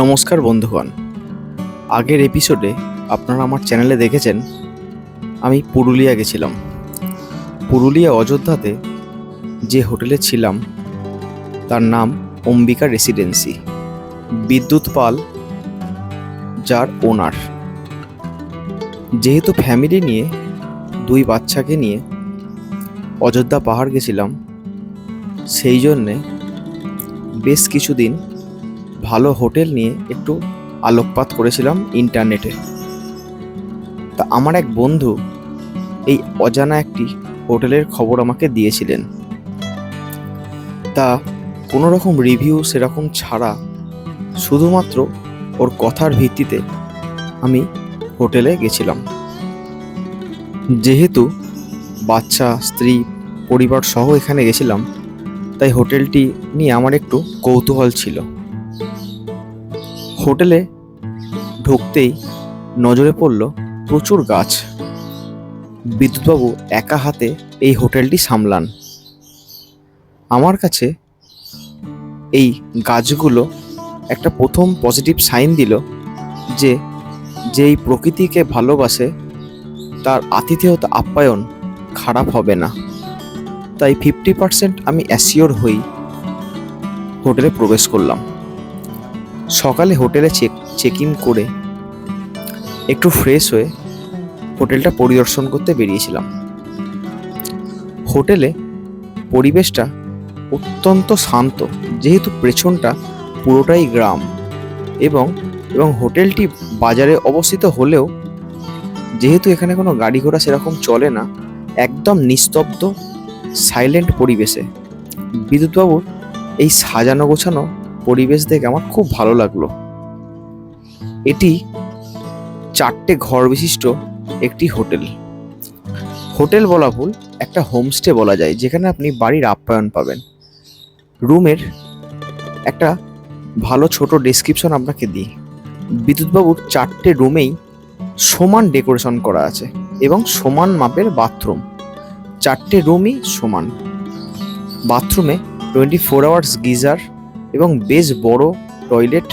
নমস্কার বন্ধুগণ। আগের এপিসোডে আপনারা আমার চ্যানেলে দেখেছেন, আমি পুরুলিয়া গেছিলাম। পুরুলিয়া অযোধ্যাতে যে হোটেলে ছিলাম, তার নাম অম্বিকা রেসিডেন্সি বিদ্যুৎ পাল, যার ওনার যেহেতু ফ্যামিলি নিয়ে, দুই বাচ্চাকে নিয়ে অযোধ্যা পাহাড় গেছিলাম, সেই জন্যে বেশ কিছুদিন ভালো হোটেল নিয়ে একটু আলোকপাত করেছিলাম ইন্টারনেটে। তা আমার এক বন্ধু এই অজানা একটি হোটেলের খবর আমাকে দিয়েছিলেন। তা কোনো রকম রিভিউ সেরকম ছাড়া শুধুমাত্র ওর কথার ভিত্তিতে আমি হোটেলে গেছিলাম। যেহেতু বাচ্চা, স্ত্রী, পরিবার সহ এখানে গেছিলাম, তাই হোটেলটি নিয়ে আমার একটু কৌতূহল ছিল। হোটেলে ঢুকতেই নজরে পড়ল প্রচুর গাছ। বিদ্যুৎবাবু একা হাতে এই হোটেলটি সামলান। আমার কাছে এই গাছগুলো একটা প্রথম পজিটিভ সাইন দিল যে যেই প্রকৃতিকে ভালোবাসে, তার আতিথেয়তা আপ্যায়ন খারাপ হবে না। তাই ফিফটি পার্সেন্ট আমি অ্যাসিওর হই হোটেলে প্রবেশ করলাম। সকালে হোটেলে চেক চেক ইন করে একটু ফ্রেশ হয়ে হোটেলটা পরিদর্শন করতে বেরিয়েছিলাম। হোটেলে পরিবেশটা অত্যন্ত শান্ত, যেহেতু পেছনটা পুরোটাই গ্রাম এবং এবং হোটেলটি বাজারে অবস্থিত হলেও যেহেতু এখানে কোনো গাড়ি ঘোড়া সেরকম চলে না, একদম নিস্তব্ধ সাইলেন্ট পরিবেশে। বিদ্যুৎবাবুর এই সাজানো গোছানো পরিবেশ দেখে আমার খুব ভালো লাগল। এটি চারটে ঘর বিশিষ্ট একটি হোটেল। হোটেল বলা ভুল, একটা হোমস্টে বলা যায়, যেখানে আপনি বাড়ির আপ্যায়ন পাবেন। রুমের একটা ভালো ছোট ডেসক্রিপশন আপনাকে দিই। বিদ্যুৎবাবুর চারটে রুমেই সমান ডেকোরেশন করা আছে এবং সমান মাপের বাথরুম চারটে রুমই সমান। বাথরুমে টোয়েন্টি ফোর আওয়ার্স গিজার এবং বেশ বড় টয়লেট,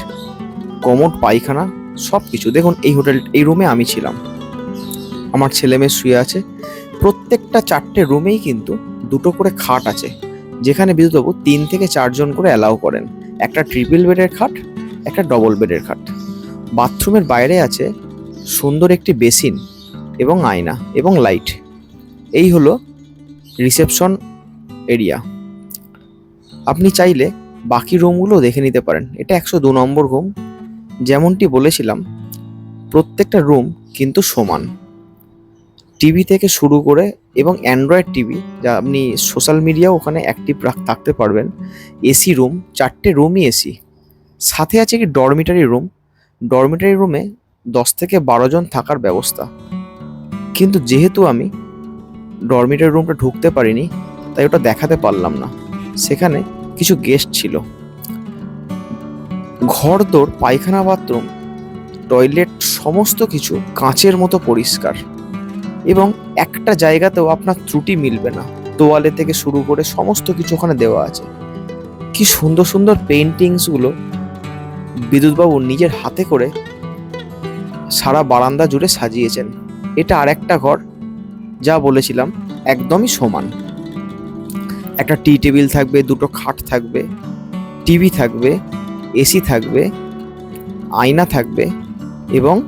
কমোড, পায়খানা সব কিছু দেখুন, এই হোটেল, এই রুমে আমি ছিলাম। আমার ছেলে মেয়ে শুয়ে আছে। প্রত্যেকটা চারটে রুমেই কিন্তু দুটো করে খাট আছে, যেখানে বিদ্যুৎবাবু তিন থেকে চারজন করে অ্যালাউ করেন। একটা ট্রিপল বেডের খাট, একটা ডবল বেডের খাট। বাথরুমের বাইরে আছে সুন্দর একটি বেসিন এবং আয়না এবং লাইট এই হলো রিসেপশন এরিয়া আপনি চাইলে বাকি রুমগুলো দেখে নিতে পারেন। এটা একশো দু নম্বর রুম। যেমনটি বলেছিলাম, প্রত্যেকটা রুম কিন্তু সমান। টিভি থেকে শুরু করে এবং অ্যান্ড্রয়েড টিভি, যা আপনি সোশ্যাল মিডিয়াও ওখানে অ্যাক্টিভ থাকতে পারবেন। এসি রুম, চারটে রুমই এসি। সাথে আছে কি ডরমিটারি রুম। ডরমিটারি রুমে দশ থেকে বারো জন থাকার ব্যবস্থা। কিন্তু যেহেতু আমি ডরমিটারি রুমটা ঢুকতে পারিনি, তাই ওটা দেখাতে পারলাম না। সেখানে কিছু গেস্ট ছিল। ঘরদোর, পায়খানা বাথরুম টয়লেট সমস্ত কিছু কাঁচের মতো পরিষ্কার। এবং একটা জায়গাতেও আপনার ত্রুটি মিলবে না। তোয়ালে থেকে শুরু করে সমস্ত কিছু ওখানে দেওয়া আছে। কি সুন্দর সুন্দর পেন্টিংসগুলো বিদ্যুৎবাবু নিজের হাতে করে সারা বারান্দা জুড়ে সাজিয়েছেন। এটা আর একটা ঘর, যা বলেছিলাম, একদমই সমান। একটা টি টেবিল থাকবে, দুটো খাট থাকবে, টিভি থাকবে এসি থাকবে, আয়না থাকবে এবং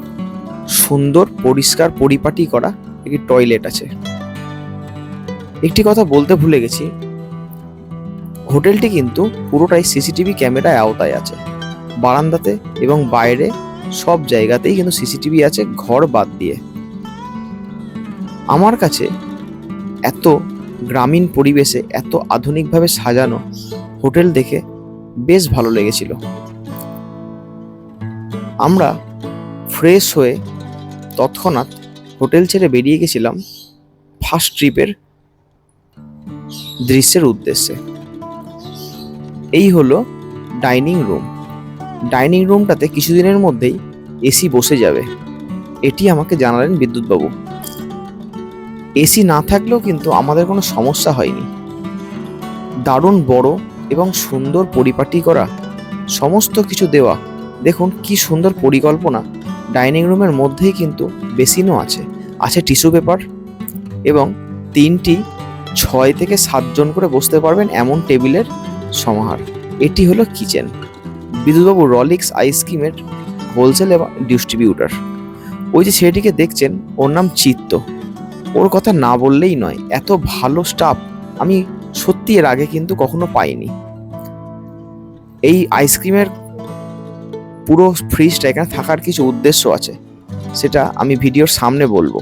সুন্দর, পরিষ্কার, পরিপাটি করা একটি টয়লেট আছে। একটি কথা বলতে ভুলে গেছি, হোটেলটি কিন্তু পুরোটাই সিসিটিভি ক্যামেরায় আওতায় আছে। বারান্দাতে এবং বাইরে সব জায়গাতেই কিন্তু সিসিটিভি আছে ঘর বাদ দিয়ে। আমার কাছে এত গ্রামীণ পরিবেশে এত আধুনিকভাবে সাজানো হোটেল দেখে বেশ ভালো লেগেছিল। আমরা ফ্রেশ হয়ে তৎক্ষণাৎ হোটেল ছেড়ে বেরিয়ে গেছিলাম ফার্স্ট ট্রিপের দৃশ্যের উদ্দেশ্যে। এই হলো ডাইনিং রুম। ডাইনিং রুমটাতে কিছুদিনের মধ্যেই এসি বসে যাবে। এটি আমাকে জানালেন বিদ্যুৎবাবু। এসি না থাকলেও কিন্তু আমাদের কোনো সমস্যা হয়নি। দারুণ বড় এবং সুন্দর পরিপাটি করা, সমস্ত কিছু দেওয়া। দেখুন কি সুন্দর পরিকল্পনা। ডাইনিং রুমের মধ্যেই কিন্তু বেসিনও আছে। আছে টিস্যু পেপার এবং তিনটি ছয় থেকে সাতজন করে বসতে পারবেন এমন টেবিলের সমাহার। এটি হলো কিচেন। বিদ্যুৎবাবু রলিক্স আইসক্রিমের হোলসেল এবং ডিস্ট্রিবিউটার। ওই যে ছেলেটিকে দেখছেন, ওর নাম চিত্ত। ওর কথা না বললেই নয়, এত ভালো স্টাফ আমি সত্যি এর আগে কিন্তু কখনো পাইনি। এই আইসক্রিমের পুরো ফ্রিজটা এখানে থাকার কিছু উদ্দেশ্য আছে, সেটা আমি ভিডিওর সামনে বলব।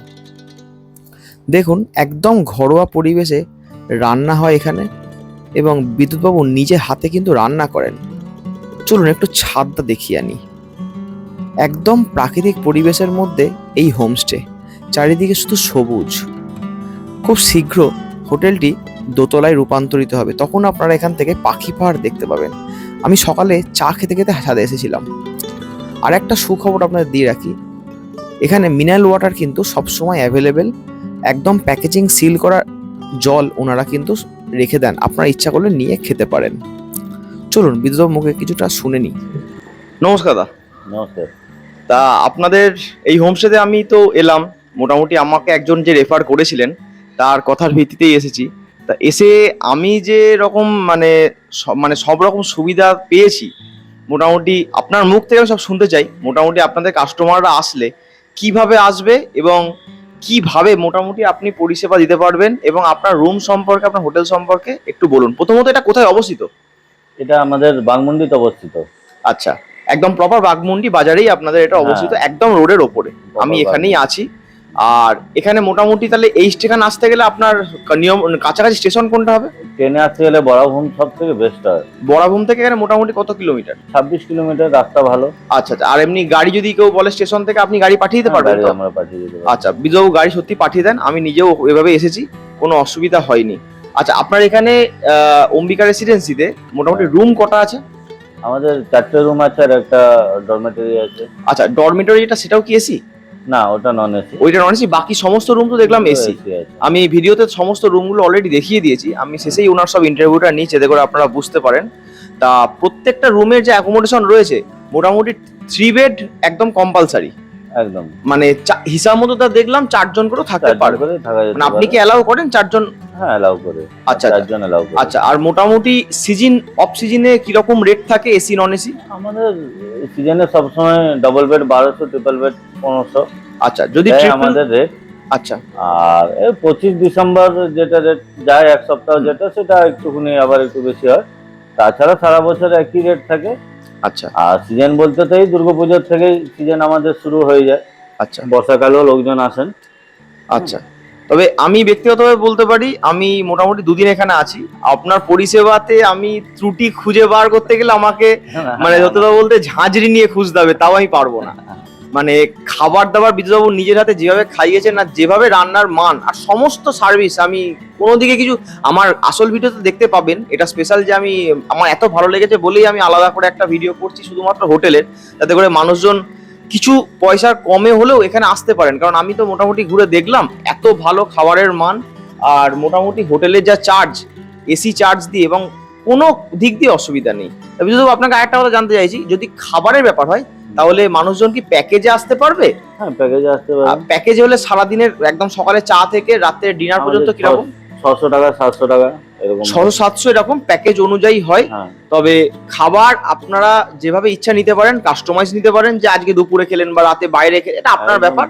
দেখুন, একদম ঘরোয়া পরিবেশে রান্না হয় এখানে এবং বিদ্যুৎবাবু নিজে হাতে কিন্তু রান্না করেন। চলুন একটু ছাদটা দেখিয়ে আনি। একদম প্রাকৃতিক পরিবেশের মধ্যে এই হোমস্টে চারিদিকে শুধু সবুজ। খুব শীঘ্র হোটেলটি দোতলায় রূপান্তরিত হবে। তখন আপনারা এখান থেকে পাখি পাহাড় দেখতে পাবেন। আমি সকালে চা খেতে খেতে ছাদে এসেছিলাম। আর একটা সুখবর আপনাদের দিয়ে রাখি। এখানে মিনারেল ওয়াটার কিন্তু সবসময় অ্যাভেলেবেল একদম প্যাকেজিং সিল করা জল ওনারা কিন্তু রেখে দেন। আপনারা ইচ্ছা করলে নিয়ে খেতে পারেন। চলুন বিদ্যুৎ মুখে কিছুটা শুনে নিই। নমস্কার দা নমস্কার। তা আপনাদের এই হোমস্টেতে আমি তো এলাম। মোটামুটি আমাকে একজন যে রেফার করেছিলেন তার কথার ভিত্তিতেই এসেছি। তা এসে আমি যে রকম মানে মানে সব রকম সুবিধা পেয়েছি মোটামুটি আপনার মুখ থেকে সব শুনতে চাই। মোটামুটি আপনাদের কাস্টমাররা আসলে কীভাবে আসবে এবং কীভাবে মোটামুটি আপনি পরিষেবা দিতে পারবেন এবং আপনার রুম সম্পর্কে আপনার হোটেল সম্পর্কে একটু বলুন। প্রথমত এটা কোথায় অবস্থিত? এটা আমাদের বাগমুন্ডিতে অবস্থিত। আচ্ছা একদম প্রপার বাগমুন্ডি বাজারেই আপনাদের এটা হ্যাঁ। অবস্থিত একদম রোডের ওপরে। আমি এখানেই আছি। আর এখানে মোটামুটি তাহলে এই স্টেশন আসতে গেলে আপনার নিয়ম কাছাকাছি স্টেশন কোনটা হবে? ট্রেনে আসতে গেলে বড়াভূম সব থেকে বেস্ট হয়। বড়াভূম থেকে এখানে মোটামুটি কত কিলোমিটার? ছাব্বিশ কিলোমিটার রাস্তা ভালো। আচ্ছা আচ্ছা। আর এমনি গাড়ি যদি কেউ বলে স্টেশন থেকে আপনি গাড়ি পাঠিয়ে দিতে পারবেন আমরা পাঠিয়ে দিতে আচ্ছা বিজয়বাবু গাড়ি সত্যি পাঠিয়ে দেন। আমি নিজেও এভাবে এসেছি কোনো অসুবিধা হয়নি। আচ্ছা আপনার এখানে অম্বিকা রেসিডেন্সিতে মোটামুটি রুম কটা আছে? আমাদের চারটে রুম আছে আর একটা ডরমেটরি আছে। আচ্ছা ডরমিটরি যেটা সেটাও কি এসি না ওটা নন এসি ওইটা নন এসি বাকি সমস্ত রুম তো দেখলাম এসি আমি ভিডিওতে সমস্ত রুমগুলো অলরেডি দেখিয়ে দিয়েছি। আমি শেষেই ওনার সব ইন্টারভিউটা নিই যাতে করে আপনারা বুঝতে পারেন। তা প্রত্যেকটা রুমের যে অ্যাকোমোডেশন রয়েছে মোটামুটি থ্রি বেড একদম কম্পালসারি একদম। মানে হিসাব মতো তা দেখলাম চারজন করে থাকতে পারবে। মানে আপনি কি অ্যালাউ করেন চারজন? হ্যাঁ এলাও করে। আচ্ছা আচ্ছা। চারজন এলাও করে। আচ্ছা আর মোটামুটি সিজন অফ সিজনে কীরকম রেট থাকে এসি নন এসি আমাদের সিজনে সবসময় ডবল বেড বারোশো ট্রিপল বেড পনেরোশো। আচ্ছা যদি আমাদের রেট আচ্ছা। আর পঁচিশ ডিসেম্বর যেটা রেট যায় এক সপ্তাহ যেটা সেটা একটুখানি আবার একটু বেশি হয়। তাছাড়া সারা বছর একই রেট থাকে। আচ্ছা। আর সিজন বলতে তো এই দুর্গাপুজোর থেকেই সিজন আমাদের শুরু হয়ে যায়। আচ্ছা। বর্ষাকালেও লোকজন আসেন। আচ্ছা। তবে আমি ব্যক্তিগতভাবে বলতে পারি আমি মোটামুটি দুদিন এখানে আছি। আপনার পরিষেবাতে আমি ত্রুটি খুঁজে বার করতে গেলে আমাকে মানে যতটা বলতে ঝাঁঝরি নিয়ে খুঁজতে হবে তাও আমি পারব না। মানে খাবার দাবার বিদ্যুৎবাবু নিজের হাতে যেভাবে খাইয়েছেন আর যেভাবে রান্নার মান আর সমস্ত সার্ভিস আমি কোনো দিকে কিছু, আমার আসল ভিডিওতে দেখতে পাবেন। এটা স্পেশাল যে আমি, আমার এত ভালো লেগেছে বলেই আমি আলাদা করে একটা ভিডিও করছি শুধুমাত্র হোটেলের যাতে করে মানুষজন কিছু পয়সার কমে হলেও এখানে আসতে পারেন। কারণ আমি তো মোটামুটি ঘুরে দেখলাম, এত ভালো খাবারের মান আর মোটামুটি হোটেলের যা চার্জ এসি চার্জ দিয়ে এবং কোনো দিক দিয়ে অসুবিধা নেই। তা বিদ্যুৎবাবু আপনাকে আরেকটা কথা জানতে চাইছি যদি খাবারের ব্যাপার হয় তাহলে মানুষজন কি প্যাকেজে আসতে পারবে? হ্যাঁ প্যাকেজে আসতে পারেন প্যাকেজে হলে সারাদিনের একদম সকালে চা থেকে রাতের ডিনার পর্যন্ত কীরকম? ছশো টাকা সাতশো টাকা এরকম। ছশো সাতশো এরকম প্যাকেজ অনুযায়ী হয়। হ্যাঁ। তবে খাবার আপনারা যেভাবে ইচ্ছা নিতে পারেন কাস্টমাইজ নিতে পারেন যে আজকে দুপুরে খেলেন বা রাতে বাইরে খেলেন এটা আপনার ব্যাপার।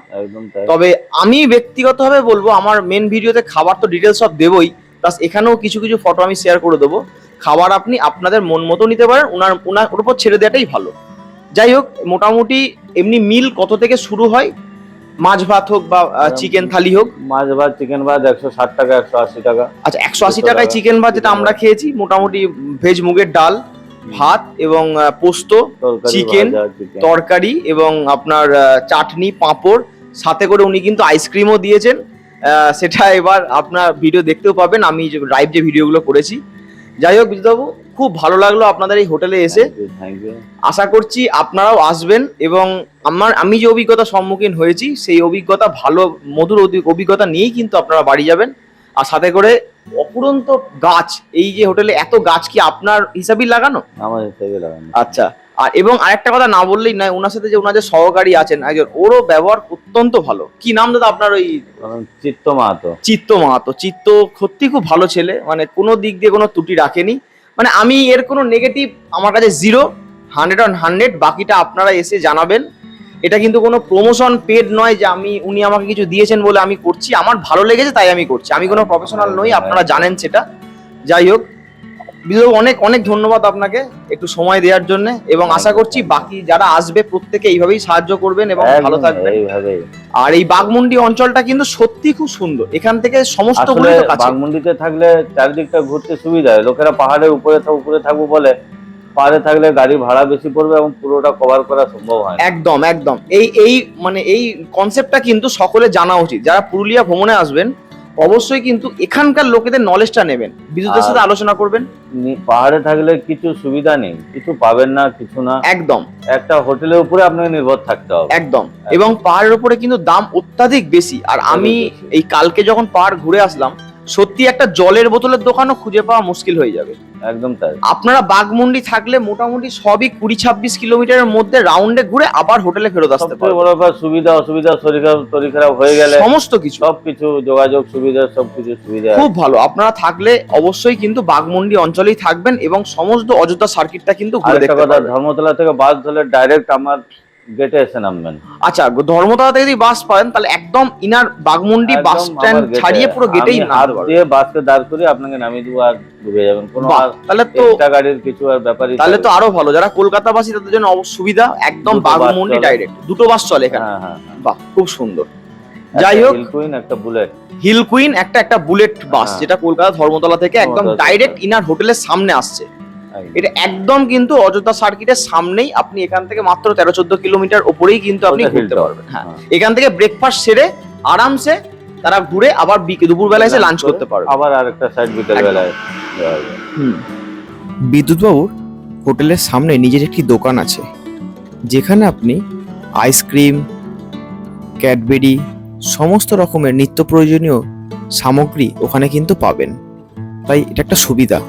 তবে আমি ব্যক্তিগতভাবে বলব আমার মেন ভিডিওতে খাবার তো ডিটেলস সব দেবই। প্লাস এখানেও কিছু কিছু ফটো আমি শেয়ার করে দেবো। খাবার আপনি আপনাদের মন মতো নিতে পারেন ওনার ওনার ওর উপর ছেড়ে দেওয়াটাই ভালো। যাই হোক মোটামুটি এমনি মিল কত থেকে শুরু হয়? মাছ ভাত হোক বা চিকেন থালি হোক। মাছ ভাত চিকেন ভাত একশো ষাট টাকা একশো আশি টাকা। আচ্ছা একশো আশি টাকায় চিকেন ভাত যেটা আমরা খেয়েছি মোটামুটি ভেজ মুগের ডাল ভাত এবং পোস্ত chicken। তরকারি এবং আপনার চাটনি পাঁপড়। সাথে করে উনি কিন্তু আইসক্রিমও দিয়েছেন। সেটা এবার আপনার ভিডিও দেখতেও পাবেন। আমি যে লাইভ যে ভিডিওগুলো করেছি যাই হোক বিদ্যুৎবাবু খুব ভালো লাগল আপনাদের এই হোটেলে এসে. আশা করছি আপনারাও আসবেন এবং আমার আমি যে অভিজ্ঞতা সম্মুখীন হয়েছি সেই অভিজ্ঞতা ভালো মধুর অভিজ্ঞতা নিয়েই কিন্তু আপনারা বাড়ি যাবেন। আর সাথে করে অপুরন্ত গাছ এই যে হোটেলে এত গাছ কি আপনার হিসাবেই লাগানো? আমার হিসাবে লাগানো। আচ্ছা। আর এবং আরেকটা কথা না বললেই নয় ওনার সাথে যে ওনার যে সহকারী আছেন একজন ওরও ব্যবহার অত্যন্ত ভালো। কি নাম দাদা আপনার ওই? চিত্ত মাহাতো। চিত্ত মাহাতো। চিত্ত সত্যি খুব ভালো ছেলে মানে কোনো দিক দিয়ে কোনো ত্রুটি রাখেনি। মানে আমি এর কোনো নেগেটিভ আমার কাছে জিরো হান্ড্রেড অন হান্ড্রেড বাকিটা আপনারা এসে জানাবেন। এটা কিন্তু কোনো প্রমোশন পেড নয় যে আমি উনি আমাকে কিছু দিয়েছেন বলে আমি করছি। আমার ভালো লেগেছে তাই আমি করছি। আমি কোনো প্রফেশনাল নই আপনারা জানেন সেটা। যাই হোক বিজয় অনেক অনেক ধন্যবাদ আপনাকে একটু সময় দেওয়ার জন্য এবং আশা করছি বাকি যারা আসবে প্রত্যেকে এইভাবেই সাহায্য করবেন এবং ভালো থাকবেন। আর এই বাগমুন্ডি অঞ্চলটা কিন্তু সত্যি খুব সুন্দর। এখান থেকে সমস্ত বাগমুন্ডিতে থাকলে চারিদিকটা ঘুরতে সুবিধা হয়। লোকেরা পাহাড়ের উপরে উপরে থাকব বলে পাহাড়ে থাকলে গাড়ি ভাড়া বেশি পড়বে এবং পুরোটা কভার করা সম্ভব হয়। একদম একদম। এই এই মানে এই কনসেপ্টটা কিন্তু সকলে জানা উচিত। যারা পুরুলিয়া ভ্রমণে আসবেন অবশ্যই কিন্তু এখানকার লোকেদের নলেজটা নেবেন। বিদ্যুতের সাথে আলোচনা করবেন। পাহাড়ে থাকলে কিছু সুবিধা নেই কিছু পাবেন না কিছু না। একদম। একটা হোটেলের উপরে আপনাকে নির্ভর থাকতে হবে। একদম। এবং পাহাড়ের উপরে কিন্তু দাম অত্যাধিক বেশি। আর আমি এই কালকে যখন পাহাড় ঘুরে আসলাম সত্যি একটা জলের বোতলের দোকানও খুঁজে পাওয়া মুশকিল হয়ে যাবে। একদম তাই। আপনারা বাগমুন্ডি থাকলে মোটামুটি সবই কুড়ি ছাব্বিশ কিলোমিটারের মধ্যে রাউন্ডে ঘুরে আবার হোটেলে ফেরত আসতে বড় ব্যাপার সুবিধা অসুবিধা শরীর খারাপ শরীর খারাপ হয়ে গেলে সমস্ত কিছু। সবকিছু যোগাযোগ সুবিধা সবকিছু সুবিধা খুব ভালো। আপনারা থাকলে অবশ্যই কিন্তু বাগমুন্ডি অঞ্চলেই থাকবেন এবং সমস্ত অযোধ্যা সার্কিটটা কিন্তু ঘুরে দেখতে পারবেন। ধর্মতলা থেকে বাস ধরে ডাইরেক্ট আমার গেটে এসে নামবেন আচ্ছা ধর্মতলা থেকে যদি বাস পাবেন তাহলে একদম ইনার বাগমুন্ডি বাস স্ট্যান্ড ছাড়িয়ে পুরো গেটেই পারবেন। দিয়ে বাসকে দাঁড় করে আপনাকে নামিয়ে দেবো আর ডুবে যাবেন। কোনো তাহলে তো এক্সট্রা গাড়ির কিছু আর ব্যাপারই তাহলে তো আরও ভালো যারা কলকাতাবাসী তাদের জন্য সুবিধা একদম বাগমুন্ডি ডাইরেক্ট দুটো বাস চলে এখানে। হ্যাঁ হ্যাঁ হ্যাঁ। বাহ খুব সুন্দর। একটা যাই হোক হিল কুইন একটা বুলেট হিল কুইন একটা একটা বুলেট বাস হ্যাঁ। যেটা কলকাতা ধর্মতলা থেকে একদম ডাইরেক্ট ইনার হোটেলের সামনে আসছে। এটা একদম কিন্তু অযোধ্যা সার্কিটের সামনেই আপনি এখান থেকে মাত্র তেরো চোদ্দ কিলোমিটার ওপরেই কিন্তু আপনি ঘুরতে পারবেন। হ্যাঁ। হ্যাঁ। এখান থেকে ব্রেকফাস্ট সেরে আরামসে তারা ঘুরে আবার দুপুর বেলা এসে লাঞ্চ করতে পারবে। আবার আরেকটা সাইড বিকেল বেলায় যাওয়া যায়। বিদ্যুৎবাবুর হোটেলের সামনে নিজের একটি দোকান আছে। যেখানে আপনি আইসক্রিম ক্যাডবেরি সমস্ত রকমের নিত্য প্রয়োজনীয় সামগ্রী ওখানে কিন্তু পাবেন। তাই এটা একটা সুবিধা।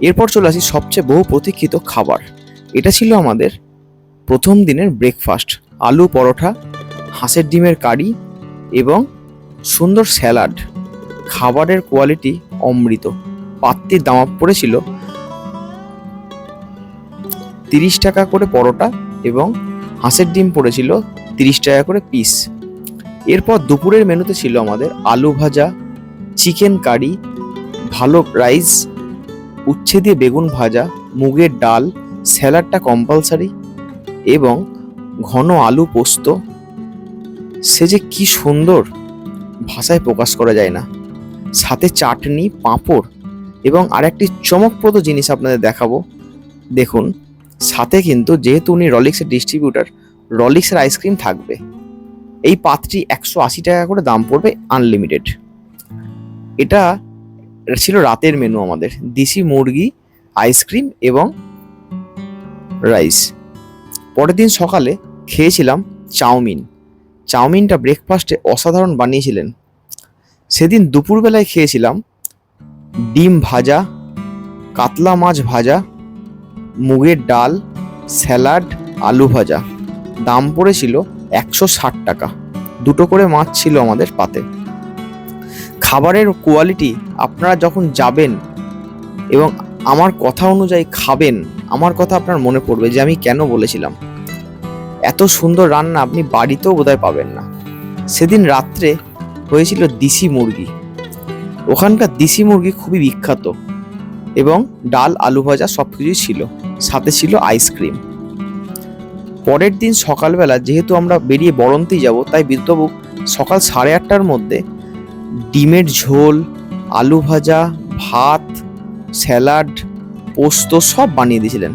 এরপর চলে আসি সবচেয়ে বহু প্রতীক্ষিত খাবার। এটা ছিল আমাদের প্রথম দিনের ব্রেকফাস্ট আলু পরোটা, হাঁসের ডিমের কারি এবং সুন্দর স্যালাড। খাবারের কোয়ালিটি অমৃত। পাত্রির দাম পড়েছিল তিরিশ টাকা করে পরোটা এবং হাঁসের ডিম পড়েছিল তিরিশ টাকা করে পিস এরপর দুপুরের মেনুতে ছিল আমাদের আলু ভাজা চিকেন কারি ভালো রাইস উচ্ছে দিয়ে বেগুন ভাজা, মুগের ডাল, স্যালাডটা কম্পালসারি এবং ঘন আলু পোস্ত। সে যে কি সুন্দর! ভাষায় প্রকাশ করা যায় না। সাথে চাটনি, পাঁপড় এবং আরেকটি চমকপ্রদ জিনিস আপনাদের দেখাবো। দেখুন, সাথে কিন্তু যেহেতু উনি রলিক্সের ডিস্ট্রিবিউটার রলিক্সের আইসক্রিম থাকবে। এই পাত্রটি একশো আশি টাকা করে দাম পড়বে আনলিমিটেড এটা ছিল রাতের মেনু আমাদের। দেশি মুরগি আইসক্রিম এবং রাইস পরের দিন সকালে খেয়েছিলাম চাউমিন। চাউমিনটা ব্রেকফাস্টে অসাধারণ বানিয়েছিলেন। সেদিন দুপুরবেলায় খেয়েছিলাম ডিম ভাজা, কাতলা মাছ ভাজা, মুগের ডাল, স্যালাড, আলু ভাজা। দাম পড়েছিল একশো ষাট টাকা। দুটো করে মাছ ছিল আমাদের পাতে। খাবারের কোয়ালিটি আপনারা যখন যাবেন এবং আমার কথা অনুযায়ী খাবেন, আমার কথা আপনার মনে পড়বে যে আমি কেন বলেছিলাম। এত সুন্দর রান্না আপনি বাড়িতেও বোধহয় পাবেন না। সেদিন রাত্রে হয়েছিল দিশি মুরগি। ওখানকার দিশি মুরগি খুবই বিখ্যাত এবং ডাল, আলু ভাজা সব কিছুই ছিল। সাথে ছিল আইসক্রিম পরের দিন সকালবেলা, যেহেতু আমরা বেরিয়ে বরন্তেই যাব, তাই বিদ্যবাবু সকাল সাড়ে আটটার মধ্যে ডিমের ঝোল আলু ভাজা ভাত স্যালাড পোস্ত সব বানিয়ে দিয়েছিলেন।